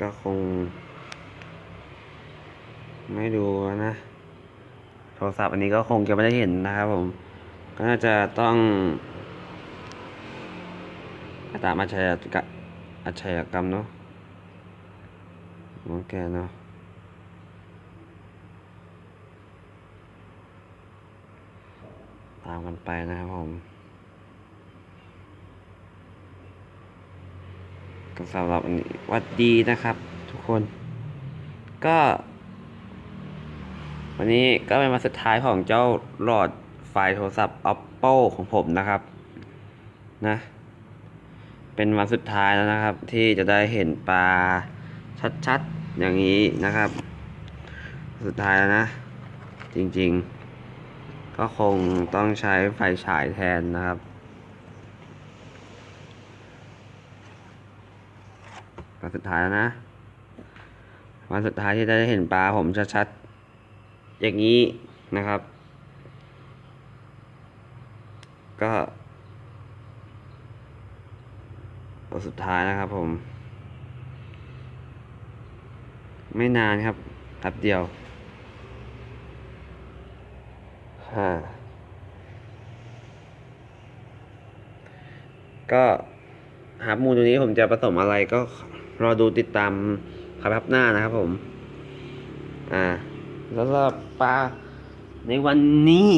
ก็คง ไม่ดูนะ โทรศัพท์อันนี้ก็คงจะไม่ได้เห็นนะครับผม ก็น่าจะต้องตามอาชญากรรมอาชญากรรมเนาะโอเคเนาะตามกันไปนะครับผม ก็สำหรับวันนี้วัดดีนะครับทุกคน ก็ วันนี้ก็เป็นวันสุดท้ายของเจ้าหลอดไฟโทรศัพท์ oppo ของผมนะครับ นะ เป็นวันสุดท้ายแล้วนะครับ ที่จะได้เห็นปลาชัดๆ อย่างนี้นะครับ สุดท้ายแล้วนะ จริงๆ ก็คงต้องใช้ไฟฉายแทนนะครับ วันสุดท้ายแล้วนะ วันสุดท้ายที่ได้เห็นปลาผมชัดๆอย่างนี้นะครับ ก็วันสุดท้ายนะครับผม ไม่นานครับแป๊บเดียวฮ่าก็หามูลตัวนี้ผมจะผสมอะไรก็ รอดูติดตามครับหน้านะครับผม อ่า แล้วก็ปลาในวันนี้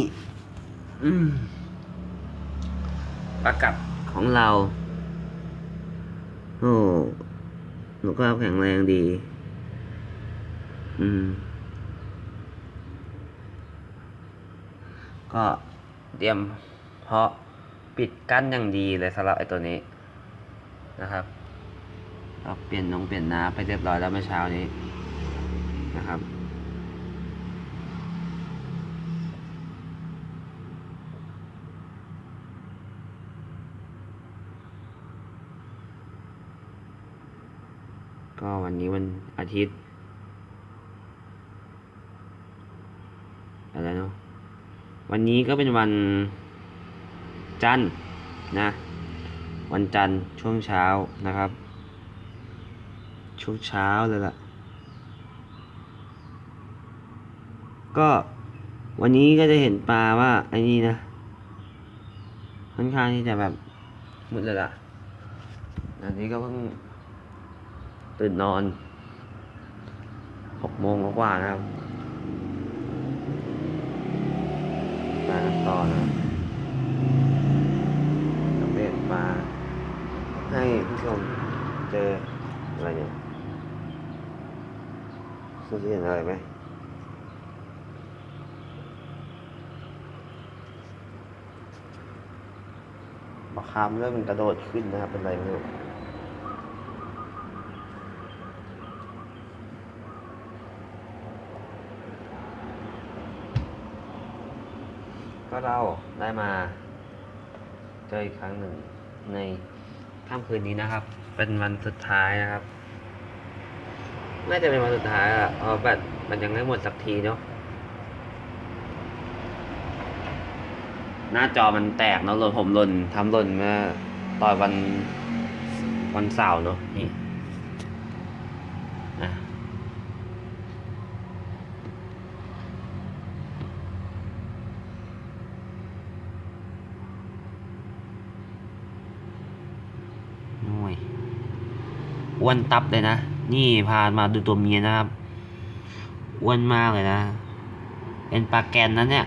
ปลากัดของเราโอ้หนูก็แข็งแรงดี อืม ก็เตรียมเพาะปิดกั้นอย่างดีเลยสำหรับไอ้ตัวนี้นะครับ เราเปลี่ยนนงเปลี่ยนน้ำไปเรียบร้อยแล้วเมื่อเช้านี้นะครับ ก็วันนี้วันอาทิตย์อะไรเนาะวันนี้ก็เป็นวันจันทร์นะ วันจันทร์ช่วงเช้านะครับ ช่วงเช้าเลยล่ะ ก็วันนี้ก็จะเห็นปลาว่าไอ้นี่นะ ค่อนข้างที่จะแบบมืดเลยล่ะ อันนี้ก็เพิ่งตื่นนอนหกโมงกว่านะครับมากันต่อนะอัปเดตมาให้ผู้ชมเจออะไรเนี่ย คุณเห็นอะไรไหมบักคามเริ่มกระโดดขึ้นนะครับ เป็นไรไม่รู้ก็เราได้มาเจออีกครั้งหนึ่งในค่ำคืนนี้นะครับ เป็นวันสุดท้ายนะครับ น่าจะเป็นวันสุดท้ายอะเพราแบตมันยังไม่หมดสักทีเนาะ หน้าจอมันแตกเนาะหล่นผมหล่นทำหล่นเมื่อตอนวันวันเสาร์เนาะนี่อะโอ้ยอ้วนตับเลยนะ นี่พามาดูตัวเมียนะครับอ้วนมากเลยนะ เป็นปลาแกนนะเนี่ย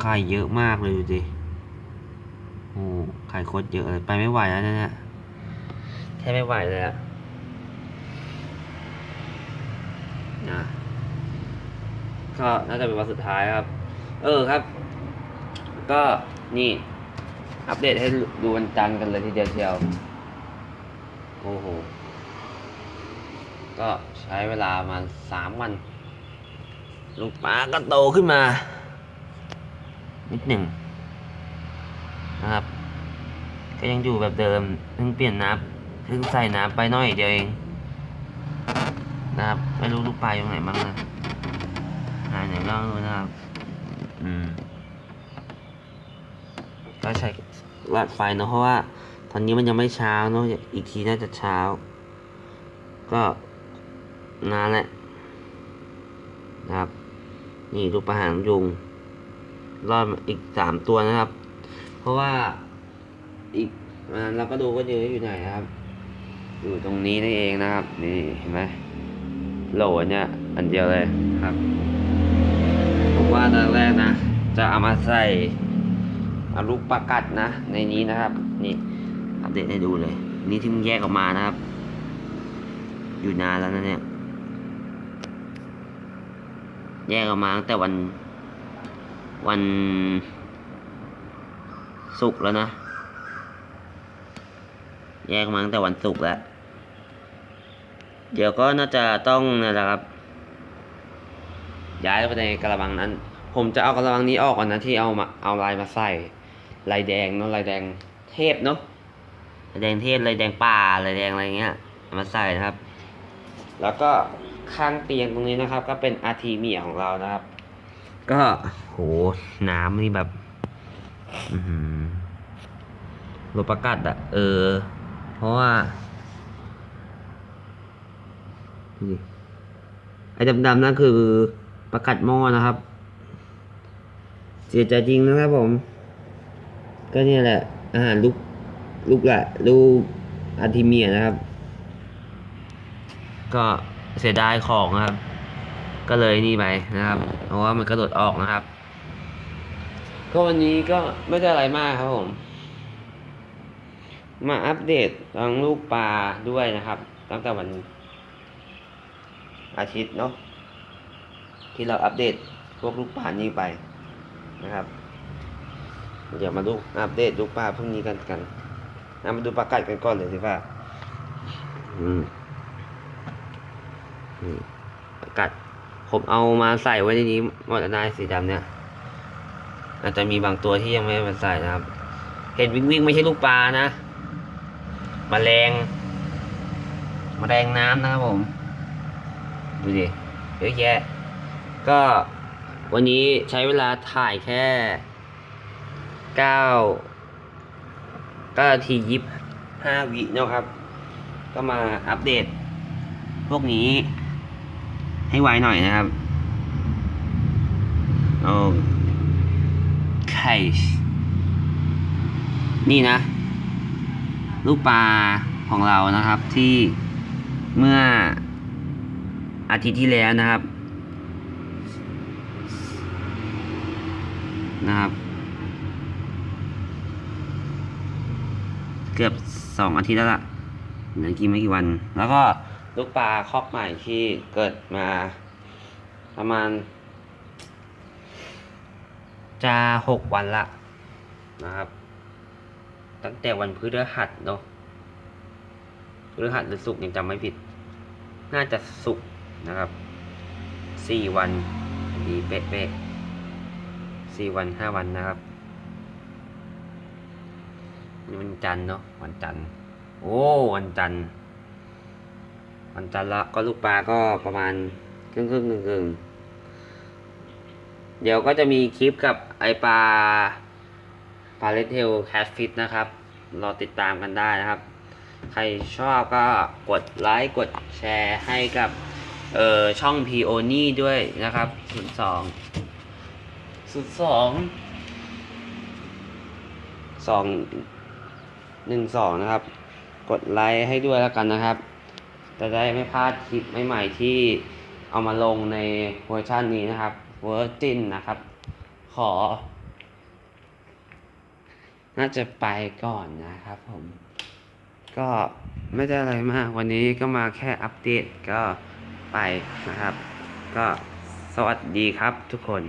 ไข่เยอะมากเลยดูดิโอ้ไข่โคตรเยอะเลย ไปไม่ไหวแล้วเนี่ยแทบไม่ไหวเลยอะนะก็น่าจะเป็นวันสุดท้ายครับ เออครับ ก็นี่ อัปเดตให้ดูวันจันทร์กันเลยทีเดียวเชียว โอ้โห ก็ใช้เวลามาสามวัน ลูกปลาก็โตขึ้นมา นิดหนึ่งนะครับ ก็ยังอยู่แบบเดิมเพิ่งเปลี่ยนน้ำเพิ่งใส่น้ำไปน้อยเดียวเอง นะครับ ไม่รู้ลูกปลาอยู่ไหนบ้างนะหายไหนก็ไม่รู้นะครับ อืม ก็ใช้หลอดไฟเนอะเพราะว่า ตอนนี้มันยังไม่เช้าเนาะอีกทีน่าจะเช้า ก็นานแหละนะครับ นี่ลูกประหางยุงรอดอีกสามตัวนะครับ เพราะว่าอีกวันนั้นเราก็ดูว่าเยอะอยู่ไหนนะครับ อยู่ตรงนี้นี่เองนะครับ นี่เห็นไหมโหลเนี่ยอันเดียวเลยครับผมว่าตอนแรกนะ จะเอามาใส่ เอาลูกประกัดนะ ในนี้นะครับ นี่อัปเดตให้ดูเลย นี่ที่มันแยกออกมานะครับ อยู่นานแล้วนะเนี่ย แยกออกมาตั้งแต่วัน วันศุกร์แล้วนะ แยกมาตั้งแต่วันศุกร์แล้ว เดี๋ยวก็น่าจะต้องนั่แหละครับ ย้ายไปในกระมังนั้น ผมจะเอากระมังนี้ออกก่อนนะที่เอามาเอาลายมาใส่ ลายแดงเนาะลายแดงเทพเนาะลายแดงเทพลายแดงป่าลายแดงอะไรเงี้ยมาใส่นะครับ แล้วก็ข้างเตียงตรงนี้นะครับ ก็เป็นอาทีเมียของเรานะครับ ก็โหน้ำนี่แบบอืหือรถประกัดอะเออ เพราะว่าดูดิไอ้ดำๆนั่นคือประกัดหม้อนะครับ เสียใจจริงนะครับผม ก็เนี่ยแหละ อาหารลูกลูกแหละลูกอาร์ติเมียนะครับ ก็เสียดายของนะครับ ก็เลยนี่ไปนะครับ เพราะว่ามันกระโดดออกนะครับ ก็วันนี้ก็ไม่ได้อะไรมากครับผม มาอัปเดตเรื่องลูกปลาด้วยนะครับ ตั้งแต่วันอาทิตย์เนาะที่เราอัปเดตพวกลูกปลานี้ไปนะครับ เดี๋ยวมาดูอัปเดตลูกปลาพวกนี้กันกันนะมาดูปลากัดกันก่อนเลยสิว่าอืมปลากัดผมเอามาใส่ไว้ในนี้หมดแล้วนายสีดำเนี่ย อาจจะมีบางตัวที่ยังไม่มาใส่นะครับ เห็นวิ่งวิ่งๆไม่ใช่ลูกปลานะมแมลงแมลงน้ำนะครับผม ดูดิเยอะแยะ ก็วันนี้ใช้เวลาถ่ายแค่ เก้าเก้าทียิบห้าวิเนาะครับ ก็มาอัปเดต พวกนี้ ให้ไวหน่อยนะครับโอเคนี่นะ ลูกปลาของเรานะครับที่เมื่ออาทิตย์ที่แล้วนะครับ นะครับ กือบสองอาทิตย์แล้วล่ะเหลือกี่ไม่กี่วัน แล้วก็ลูกปลาคอกใหม่ที่เกิดมา ประมาณ จะหกวันละนะครับ ตั้งแต่วันพฤหัสเนาะพฤหัสหรือศุกร์ยังจำไม่ผิด น่าจะศุกร์นะครับสี่วันดีเป๊ะๆสี่วันห้าวันนะครับ นี่วันจันทร์เนาะวันจันทร์โอ้วันจันทร์วันจันทร์ละก็ลูกปลาก็ประมาณครึ่งครึ่งๆกึ่งเดี๋ยวก็จะมีคลิปกับไอปลาปลาเลเทลแคทฟิตนะครับ รอติดตามกันได้นะครับ ใครชอบก็กดไลค์กดแชร์ให้กับเอ่อช่อง p o n y ด้วยนะครับ02 02 2 12 นะครับ กดไลค์ให้ด้วยแล้วกันนะครับ จะได้ไม่พลาดคลิปใหม่ๆที่เอามาลงในเวอร์ชันนี้นะครับเวอร์จินนะครับ ขอ น่าจะไปก่อนนะครับผม ก็ไม่ได้อะไรมาก วันนี้ก็มาแค่อัปเดตก็ไปนะครับ ก็สวัสดีครับทุกคน